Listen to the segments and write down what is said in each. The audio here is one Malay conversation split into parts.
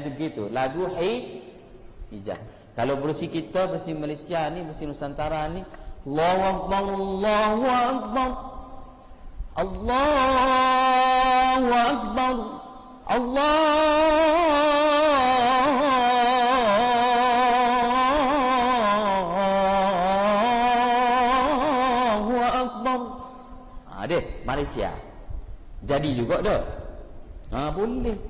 band tu gitu. Lagu hi hijaz. Kalau bersih kita, bersih Malaysia ni, bersih Nusantara ni, Allahu Akbar, Allahu Akbar. Allahu Akbar. Allahu Akbar. Ha, dia Malaysia. Jadi juga dah. Ha, boleh.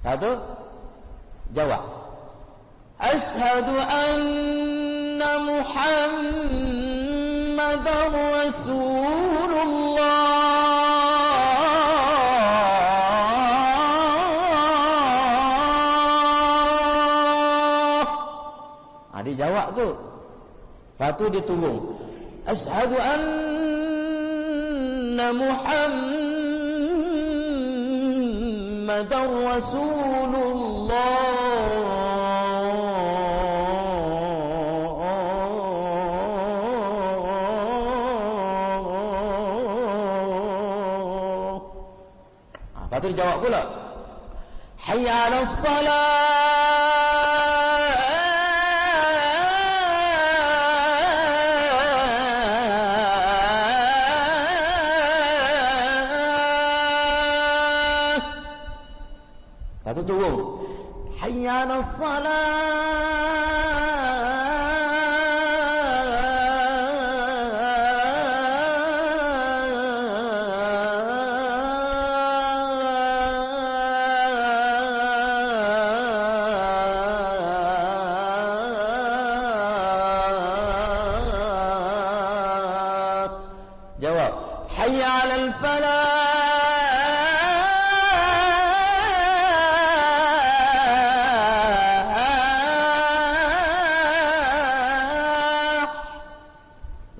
Satu. Jawab. Ashhadu anna Muhammadar Rasulullah. Ha, dia jawab tu. Lepas tu dia turun. Ashhadu anna Muhammadar Rasulullah. Ha, lepas tu dia jawab pula. Hayya 'alas salah. Lepas tu turun.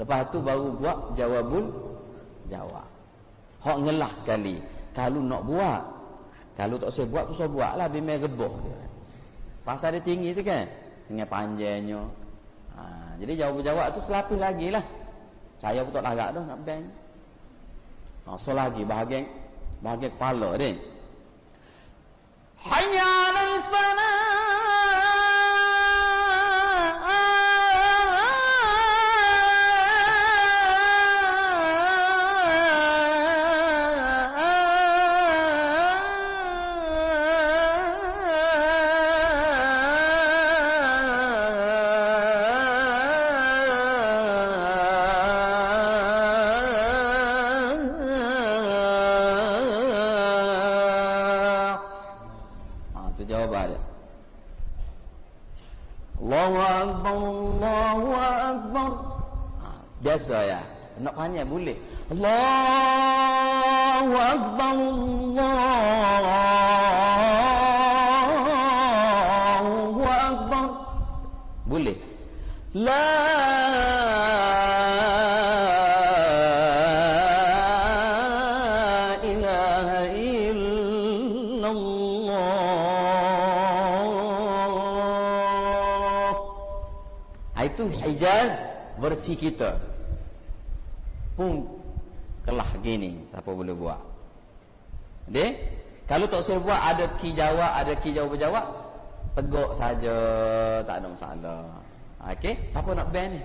Lepas tu baru buat jawabul jawab. Hak ngelah sekali. Kalau nak buat, kalau tak usah buat, usah buat lah geboh je. Pasal dia tinggi tu kan, dengan panjangnya. Ha, jadi jawab-jawab tu selapis lagi lah. Saya pun tak larat dah nak bang. Ha, so lagi bahagian bahagian kepala dia. Hayya Allahu Akbar, Allahu Akbar. Ha, biasa ya. Nak panjang boleh. Allahu Akbar, Allahu Akbar. Boleh. La ilaha illallah. Itu Hijaz versi kita. Pun kelah gini siapa boleh buat. Dek, kalau tak saya buat ada ki jawab, ada ki jawab jawab, tegak saja, tak ada masalah. Okey, siapa nak ban ni?